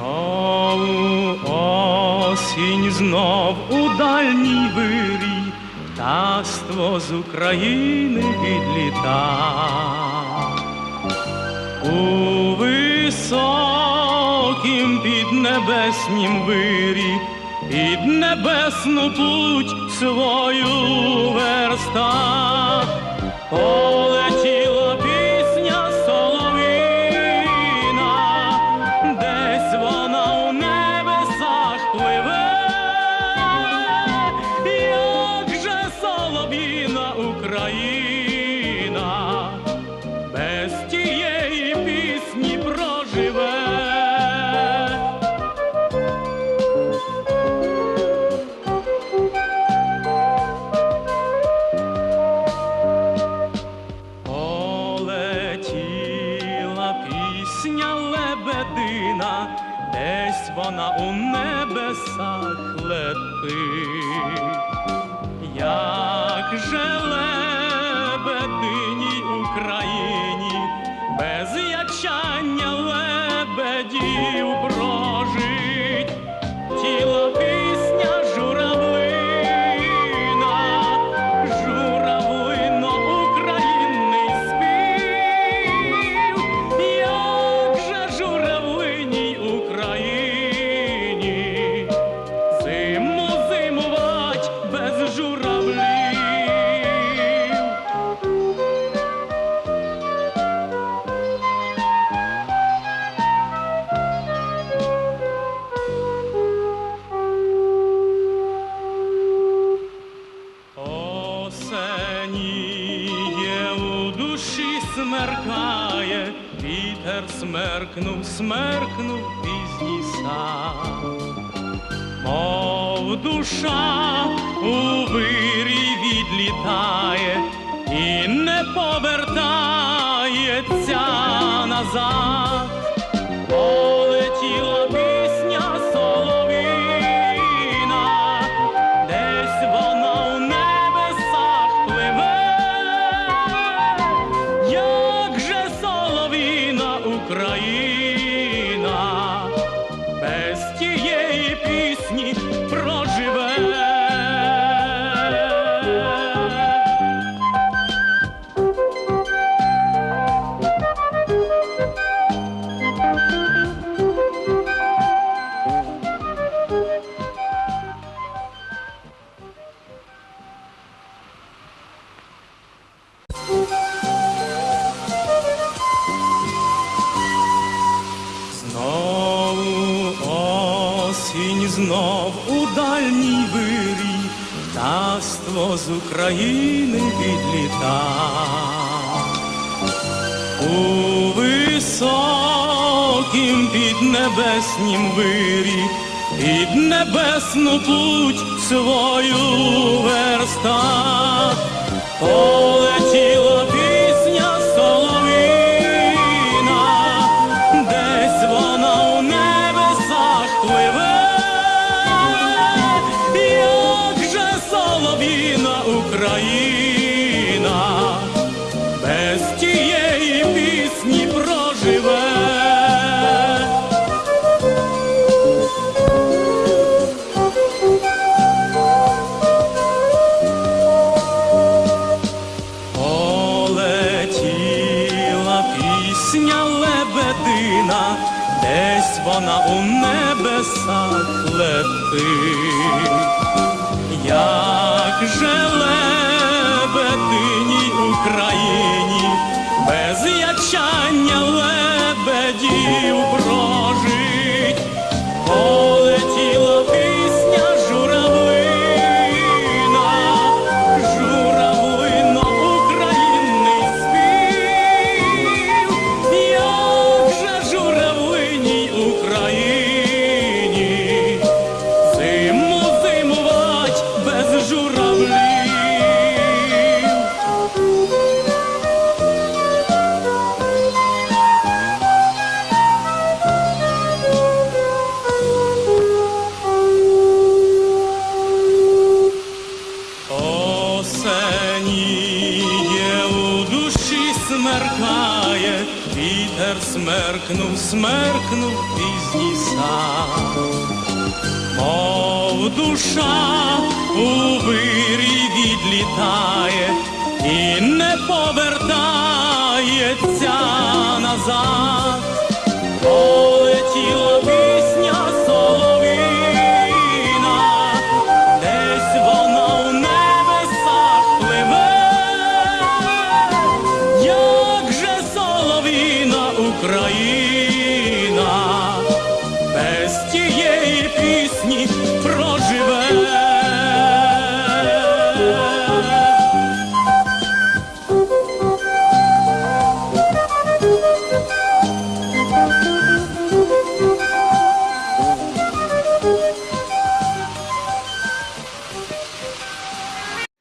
Знову осінь, знов у дальній вирі, таство з України відліта. У високім піднебеснім вирі, під небесну путь свою верста. Україна без тієї пісні проживе. Полетіла пісня лебедина, десь вона у небесах летить. Як же смеркає, вітер смеркнув, смеркнув пізній сад. Мов душа осінь, знов у дальній вирій, птаство з України відліта. У високім піднебеснім вирі, під небесну путь свою верста, полетіла Україна десь вона у небесах летить. Як же Україні, без ячання смеркає, вітер смеркнув, смеркнув пізній сад. Мов душа у вирі відлітає і не назад. Please.